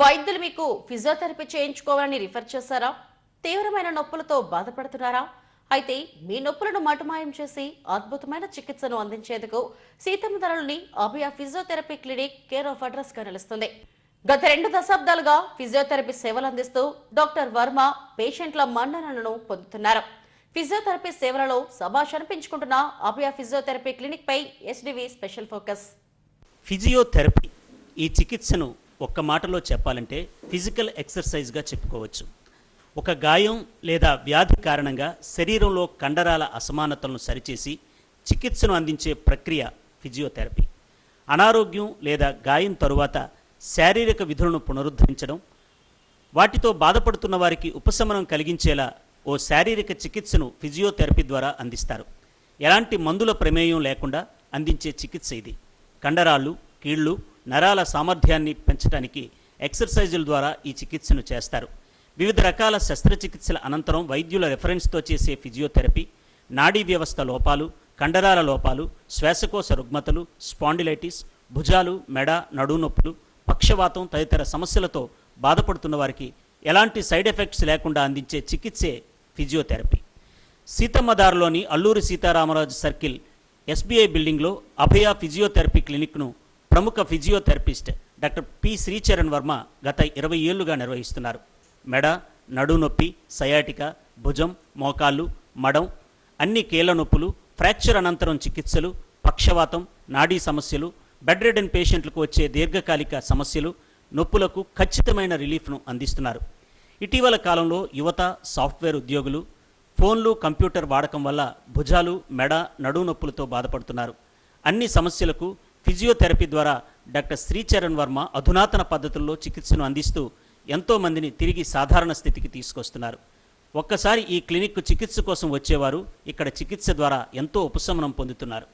వైద్యులు మీకు ఫిజియోథెరపీ చేయించుకోవాలని రిఫర్ చేశారా? తీవ్రమైన నొప్పులతో బాధపడుతున్నారా? అయితే మీ నొప్పులను మటుమాయం చేసి అద్భుతమైన చికిత్సను అందించేందుకు Seethamma ధరలని Abhaya physiotherapy clinic care of అడ్రస్గా నిలుస్తుంది. గత రెండు దశాబ్దాలుగా ఫిజియోథెరపీ సేవలు అందిస్తూ డాక్టర్ వర్మ పేషెంట్ల మన్ననలను పొందుతున్నారు. ఫిజియోథెరపీ సేవలలో సభాష్ అనిపించుకుంటున్న అభయ ఫిజియోథెరపీ క్లినిక్ పై ఎస్డివి స్పెషల్ ఫోకస్. ఫిజియోథెరపీ ఈ చికిత్సను ఒక్క మాటలో చెప్పాలంటే ఫిజికల్ ఎక్సర్సైజ్గా చెప్పుకోవచ్చు. ఒక గాయం లేదా వ్యాధి కారణంగా శరీరంలో కండరాల అసమానతలను సరిచేసి చికిత్సను అందించే ప్రక్రియ ఫిజియోథెరపీ. అనారోగ్యం లేదా గాయం తరువాత శారీరక విధులను పునరుద్ధరించడం వాటితో బాధపడుతున్న వారికి ఉపశమనం కలిగించేలా ఓ శారీరక చికిత్సను ఫిజియోథెరపీ ద్వారా అందిస్తారు. ఎలాంటి మందుల ప్రమేయం లేకుండా అందించే చికిత్స ఇది. కండరాళ్ళు కీళ్ళు నరాల సామర్థ్యాన్ని పెంచడానికి ఎక్సర్సైజుల ద్వారా ఈ చికిత్సను చేస్తారు. వివిధ రకాల శస్త్రచికిత్సల అనంతరం వైద్యుల రెఫరెన్స్తో చేసే ఫిజియోథెరపీ నాడీ వ్యవస్థ లోపాలు కండరాల లోపాలు శ్వాసకోశ రుగ్మతలు స్పాండిలైటిస్ భుజాలు మెడ నడునొప్పులు పక్షవాతం తదితర సమస్యలతో బాధపడుతున్న వారికి ఎలాంటి సైడ్ ఎఫెక్ట్స్ లేకుండా అందించే చికిత్సే ఫిజియోథెరపీ. సీతమ్మదారులోని అల్లూరి సీతారామరాజు సర్కిల్ ఎస్బీఐ బిల్డింగ్లో అభయ ఫిజియోథెరపీ క్లినిక్ను ప్రముఖ physiotherapist doctor P Sricharan Varma గత ఇరవై ఏళ్ళుగా నిర్వహిస్తున్నారు. మెడ నడు నొప్పి సయాటిక భుజం మోకాళ్ళు మడం అన్ని కీళ్ళ నొప్పులు ఫ్రాక్చర్ అనంతరం చికిత్సలు పక్షవాతం నాడీ సమస్యలు బెడ్ రెడెన్ పేషెంట్లకు వచ్చే దీర్ఘకాలిక సమస్యలు నొప్పులకు ఖచ్చితమైన రిలీఫ్ను అందిస్తున్నారు. ఇటీవల కాలంలో యువత సాఫ్ట్వేర్ ఉద్యోగులు ఫోన్లు కంప్యూటర్ వాడకం వల్ల భుజాలు మెడ నడు నొప్పులతో బాధపడుతున్నారు. అన్ని సమస్యలకు ఫిజియోథెరపీ ద్వారా డాక్టర్ శ్రీచరణ్ వర్మ అధునాతన పద్ధతుల్లో చికిత్సను అందిస్తూ ఎంతో మందిని తిరిగి సాధారణ స్థితికి తీసుకొస్తున్నారు. ఒక్కసారి ఈ క్లినిక్ చికిత్స కోసం వచ్చేవారు ఇక్కడ చికిత్స ద్వారా ఎంతో ఉపశమనం పొందుతున్నారు.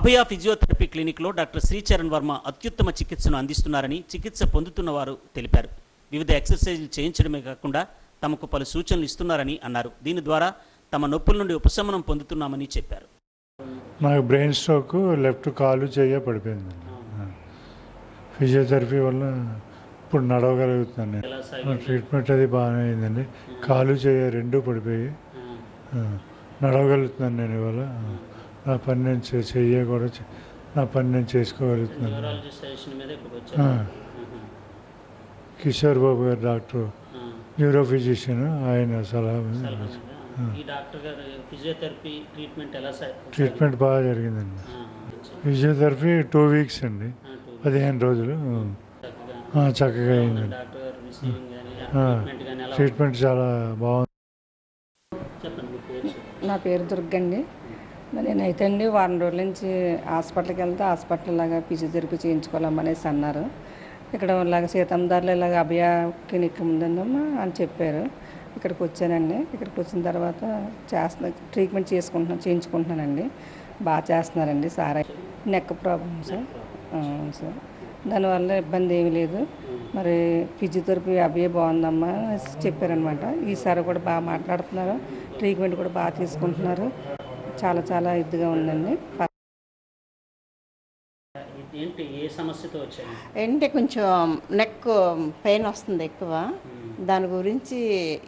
అభయ ఫిజియోథెరపీ క్లినిక్లో డాక్టర్ శ్రీచరణ్ వర్మ అత్యుత్తమ చికిత్సను అందిస్తున్నారని చికిత్స పొందుతున్న వారు తెలిపారు. వివిధ ఎక్సర్సైజులు చేయించడమే కాకుండా తమకు పలు సూచనలు ఇస్తున్నారని అన్నారు. దీని ద్వారా తమ నొప్పుల నుండి ఉపశమనం పొందుతున్నామని చెప్పారు. నాకు బ్రెయిన్ స్ట్రోక్ లెఫ్ట్ కాలు చెయ్య పడిపోయింది ఫిజియోథెరపీ వల్ల ఇప్పుడు నడవగలుగుతున్నాను నేను. ట్రీట్మెంట్ అది బాగానే అయిందండి. కాలు చెయ్య రెండు పడిపోయి నడవగలుగుతున్నాను నేను ఇవాళ. నా పని నేను చే- చెయ్య కూడా నా పని నేను చేసుకోగలుగుతున్నాను. కిషోర్ బాబు గారు డాక్టర్ న్యూరో ఫిజిషియన్ ఆయన సలహా మీద. ఈ డాక్టర్ గారు ఫిజియోథెరపీ ట్రీట్మెంట్ ఎలా ట్రీట్మెంట్ బాగా జరిగిందండి. ఫిజియోథెరపీ టూ వీక్స్ అండి. పదిహేను రోజులు. ఆ, చక్కగా. అయిందండి. ట్రీట్మెంట్ కానీ ఎలా ట్రీట్మెంట్ చాలా బాగుంది. చెప్పండి మీ పేరు నా పేరు దుర్గండి. నేనైతే అండి వారం రోజుల నుంచి హాస్పిటల్కి వెళ్తే హాస్పిటల్ లాగా ఫిజియోథెరపీ చేయించుకోవాలమ్మనేసి అన్నారు. ఇక్కడ ఇలాగ సీతందారులు ఇలాగ అభయ క్లినిక్ ఉందమ్మా అని చెప్పారు. ఇక్కడికి వచ్చానండి. ఇక్కడికి వచ్చిన తర్వాత చేస్తున్నా ట్రీట్మెంట్ చేసుకుంటున్నాను చేయించుకుంటున్నానండి. బాగా చేస్తున్నారండి సార్. Neck problem sir. అవును సార్. దానివల్ల ఇబ్బంది ఏమీ లేదు. మరి ఫిజియోథెరపీ అభయ బాగుందమ్మా చెప్పారనమాట. ఈసారి కూడా బాగా మాట్లాడుతున్నారు. ట్రీట్మెంట్ కూడా బాగా తీసుకుంటున్నారు. చాలా చాలా ఇదిగా ఉందండి. ఏంటి ఏ సమస్యతో కొంచెం నెక్ పెయిన్ వస్తుంది ఎక్కువ. దాని గురించి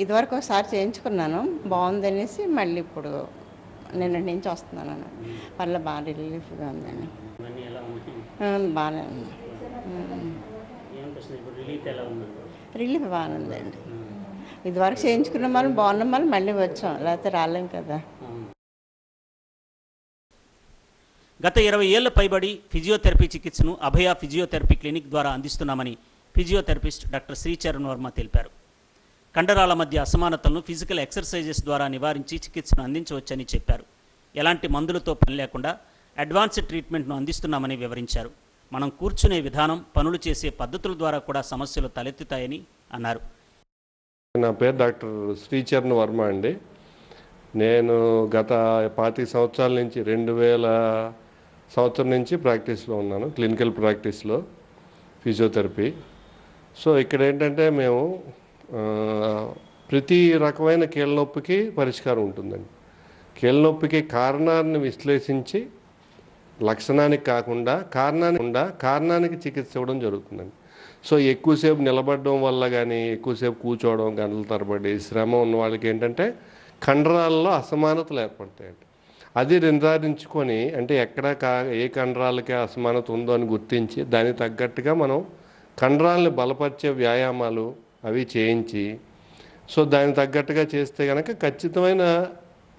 ఇదివరకు ఒకసారి చేయించుకున్నాను. బాగుందనేసి మళ్ళీ ఇప్పుడు నిన్న నుంచి వస్తున్నాను. వల్ల బాగా రిలీఫ్గా ఉందండి. బాగానే ఉంది. ఉందండి? రిలీఫ్ బాగానే ఉందండి ఇదివరకు చేయించుకున్న మనం బాగున్న మనం మళ్ళీ వచ్చాం. లేకపోతే రాలేం కదా. గత ఇరవై ఏళ్ళ పైబడి ఫిజియోథెరపీ చికిత్సను అభయ ఫిజియోథెరపీ క్లినిక్ ద్వారా అందిస్తున్నామని ఫిజియోథెరపిస్ట్ డాక్టర్ శ్రీచరణ్ వర్మ తెలిపారు. కండరాల మధ్య అసమానతలను ఫిజికల్ ఎక్సర్సైజెస్ ద్వారా నివారించి చికిత్సను అందించవచ్చని చెప్పారు. ఎలాంటి మందులతో పని లేకుండా అడ్వాన్స్డ్ ట్రీట్మెంట్ను అందిస్తున్నామని వివరించారు. మనం కూర్చునే విధానం పనులు చేసే పద్ధతుల ద్వారా కూడా సమస్యలు తలెత్తుతాయని అన్నారు. నా పేరు డాక్టర్ శ్రీచరణ్ వర్మ అండి. నేను గత పాతి సంవత్సరాల నుంచి రెండు వేల సంవత్సరం నుంచి ప్రాక్టీస్లో ఉన్నాను క్లినికల్ ప్రాక్టీస్లో ఫిజియోథెరపీ. సో ఇక్కడ ఏంటంటే మేము ప్రతి రకమైన కీళ్ళ నొప్పికి పరిష్కారం ఉంటుందండి. కీళ్ళ నొప్పికి కారణాన్ని విశ్లేషించి లక్షణానికి కాకుండా కారణానికి ఉండా కారణానికి చికిత్స ఇవ్వడం జరుగుతుందండి. సో ఎక్కువసేపు నిలబడడం వల్ల కానీ ఎక్కువసేపు కూర్చోవడం గంటల తరబడి శ్రమ ఉన్న వాళ్ళకి ఏంటంటే కండరాల్లో అసమానతలు ఏర్పడతాయండి. అది నిర్ధారించుకొని అంటే ఎక్కడ కా ఏ కండరాలకి అసమానత ఉందో అని గుర్తించి దానికి తగ్గట్టుగా మనం కండరాలను బలపరిచే వ్యాయామాలు అవి చేయించి సో దానికి తగ్గట్టుగా చేస్తే కనుక ఖచ్చితమైన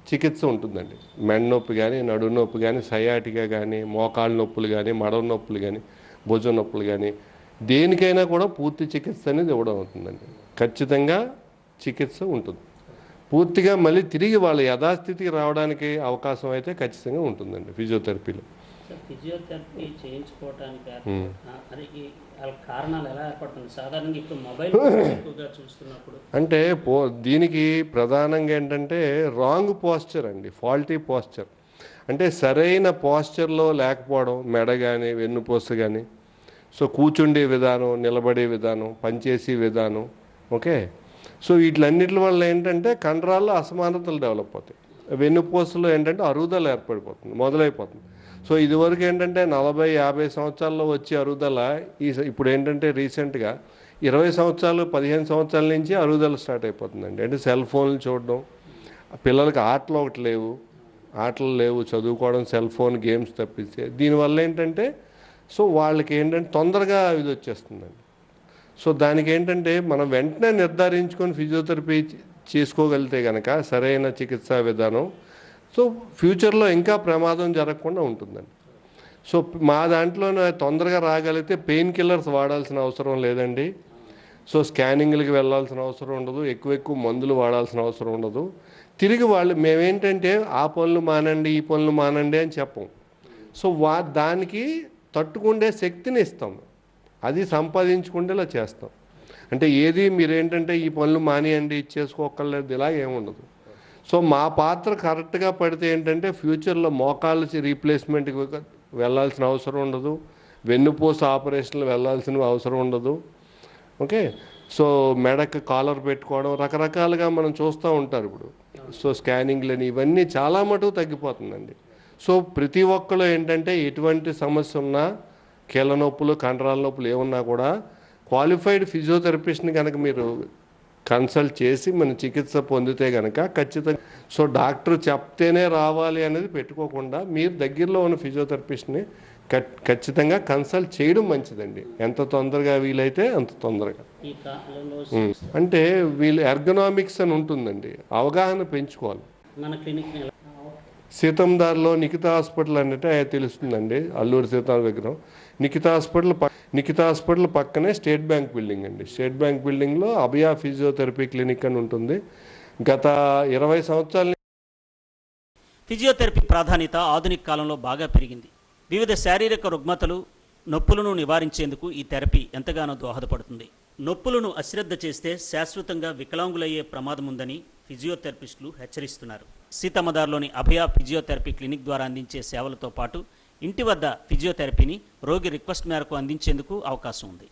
చికిత్స ఉంటుందండి. మెడ నొప్పి కానీ నడుము నొప్పి కానీ సయాటిగా కానీ మోకాళ్ళ నొప్పులు కానీ మడవ నొప్పులు కానీ భుజం నొప్పులు కానీ దేనికైనా కూడా పూర్తి చికిత్స అనేది ఇవ్వడం అవుతుందండి. ఖచ్చితంగా చికిత్స ఉంటుంది. పూర్తిగా మళ్ళీ తిరిగి వాళ్ళ యథాస్థితికి రావడానికి అవకాశం అయితే ఖచ్చితంగా ఉంటుందండి ఫిజియోథెరపీలో. Physiotherapy Hmm. అది కారణాలు ఎలా ఏర్పడుతుంది? సాధారణంగా ఇప్పుడు మొబైల్ ఎక్కువగా చూస్తున్నప్పుడు. అంటే పో దీనికి ప్రధానంగా ఏంటంటే రాంగ్ పోస్చర్ అండి ఫాల్టీ పోస్చర్. అంటే సరైన పోస్చర్లో లేకపోవడం మెడ కానీ వెన్నుపూస కానీ సో కూర్చుండే విధానం నిలబడే విధానం పనిచేసే విధానం ఓకే? సో వీటిలన్నిటి వల్ల ఏంటంటే కండరాల్లో అసమానతలు డెవలప్ అవుతాయి. వెన్నుపూసలో ఏంటంటే అరుగుదల ఏర్పడిపోతుంది మొదలైపోతుంది. సో ఇదివరకు ఏంటంటే నలభై యాభై సంవత్సరాల్లో వచ్చే అరుగుదల ఈ స- ఇప్పుడు ఏంటంటే రీసెంట్గా ఇరవై సంవత్సరాలు పదిహేను సంవత్సరాల నుంచి అరుగుదల స్టార్ట్ అయిపోతుందండి. అంటే సెల్ ఫోన్లు చూడడం పిల్లలకి ఆటలు ఒకటి లేవు ఆటలు లేవు చదువుకోవడం సెల్ ఫోన్ గేమ్స్ తప్పిస్తే దీనివల్ల ఏంటంటే సో వాళ్ళకి ఏంటంటే తొందరగా ఇది వచ్చేస్తుందండి. సో దానికి ఏంటంటే మనం వెంటనే నిర్ధారించుకొని ఫిజియోథెరపీ చేసుకోగలిగితే కనుక సరైన చికిత్సా విధానం. సో ఫ్యూచర్లో ఇంకా ప్రమాదం జరగకుండా ఉంటుందండి. సో మా దాంట్లో తొందరగా రాగలిగితే పెయిన్ కిల్లర్స్ వాడాల్సిన అవసరం లేదండి. సో స్కానింగ్లకి వెళ్ళాల్సిన అవసరం ఉండదు. ఎక్కువ ఎక్కువ మందులు వాడాల్సిన అవసరం ఉండదు. తిరిగి వాళ్ళు మేమేంటంటే ఆ పనులు మానండి ఈ పనులు మానండి అని చెప్పం. సో వా దానికి తట్టుకుండే శక్తిని ఇస్తాం. అది సంపాదించుకుండేలా చేస్తాం. అంటే ఏది మీరేంటంటే ఈ పనులు మానేయండి ఇచ్చేసుకోకర్లేదు ఇలా ఏముండదు. సో మా పాత్ర కరెక్ట్గా పడితే ఏంటంటే ఫ్యూచర్లో మోకాళ్ళ రీప్లేస్మెంట్కి వెళ్ళాల్సిన అవసరం ఉండదు. వెన్నుపూస ఆపరేషన్లు వెళ్ళాల్సిన అవసరం ఉండదు. ఓకే? సో మెడకు కాలర్ పెట్టుకోవడం రకరకాలుగా మనం చూస్తూ ఉంటారు ఇప్పుడు. సో స్కానింగ్లని ఇవన్నీ చాలా మటుకు తగ్గిపోతుందండి. సో ప్రతి ఒక్కరు ఏంటంటే ఎటువంటి సమస్య ఉన్నా కీళ్ళ నొప్పులు కండరాల నొప్పులు ఏమున్నా కూడా క్వాలిఫైడ్ ఫిజియోథెరపిస్ట్ని కనుక మీరు కన్సల్ట్ చేసి మన చికిత్స పొందితే కనుక ఖచ్చితంగా సో డాక్టర్ చెప్తేనే రావాలి అనేది పెట్టుకోకుండా మీరు దగ్గరలో ఉన్న ఫిజియోథెరపిస్ట్ని ఖచ్చితంగా కన్సల్ట్ చేయడం మంచిదండి. ఎంత తొందరగా వీలైతే అంత తొందరగా. అంటే వీళ్ళు ఎర్గనామిక్స్ అని ఉంటుందండి. అవగాహన పెంచుకోవాలి. మన క్లినిక్ సీతందార్లో నిఖిత హాస్పిటల్ అంటే తెలుస్తుందండి అల్లూరు సీతారామ విగ్రహం. నిఖిత హాస్పిటల్ నిఖిత హాస్పిటల్ పక్కనే స్టేట్ బ్యాంక్ బిల్డింగ్ అండి. స్టేట్ బ్యాంక్ బిల్డింగ్లో అభయ ఫిజియోథెరపీ క్లినిక్ అని ఉంటుంది. గత ఇరవై సంవత్సరాల ఫిజియోథెరపీ ప్రాధాన్యత ఆధునిక కాలంలో బాగా పెరిగింది. వివిధ శారీరక రుగ్మతలు నొప్పులను నివారించేందుకు ఈ థెరపీ ఎంతగానో దోహదపడుతుంది. నొప్పులను అశ్రద్ధ చేస్తే శాశ్వతంగా వికలాంగులయ్యే ప్రమాదం ఉందని ఫిజియోథెరపిస్టులు హెచ్చరిస్తున్నారు. సీతమ్మదార్లోని అభయ ఫిజియోథెరపీ క్లినిక్ ద్వారా అందించే సేవలతో పాటు ఇంటి వద్ద ఫిజియోథెరపీని రోగి రిక్వెస్ట్ మేరకు అందించేందుకు అవకాశం ఉంది.